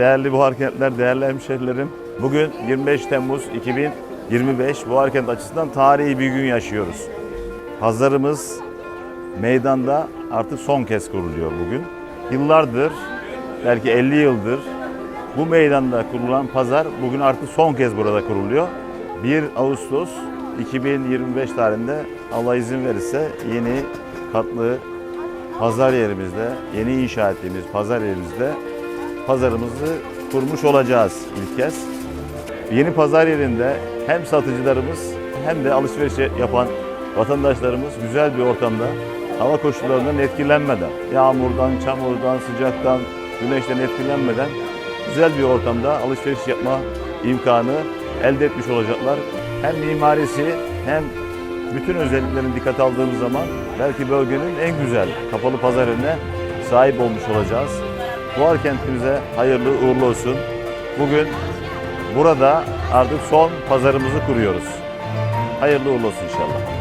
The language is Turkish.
Değerli buhar kentler, değerli hemşehrilerim. Bugün 25 Temmuz 2025 buhar kent açısından tarihi bir gün yaşıyoruz. Pazarımız meydanda artık son kez kuruluyor bugün. Yıllardır, belki 50 yıldır bu meydanda kurulan pazar bugün artık son kez burada kuruluyor. 1 Ağustos 2025 tarihinde Allah izin verirse yeni katlı pazar yerimizde, yeni inşa ettiğimiz pazar yerimizde pazarımızı kurmuş olacağız ilk kez. Yeni pazar yerinde hem satıcılarımız hem de alışveriş yapan vatandaşlarımız güzel bir ortamda hava koşullarından etkilenmeden, yağmurdan, çamurdan, sıcaktan, güneşten etkilenmeden güzel bir ortamda alışveriş yapma imkanı elde etmiş olacaklar. Hem mimarisi hem bütün özelliklerini dikkat aldığımız zaman belki bölgenin en güzel kapalı pazar yerine sahip olmuş olacağız. Fuar kentimize hayırlı uğurlu olsun. Bugün burada artık son pazarımızı kuruyoruz. Hayırlı uğurlu olsun inşallah.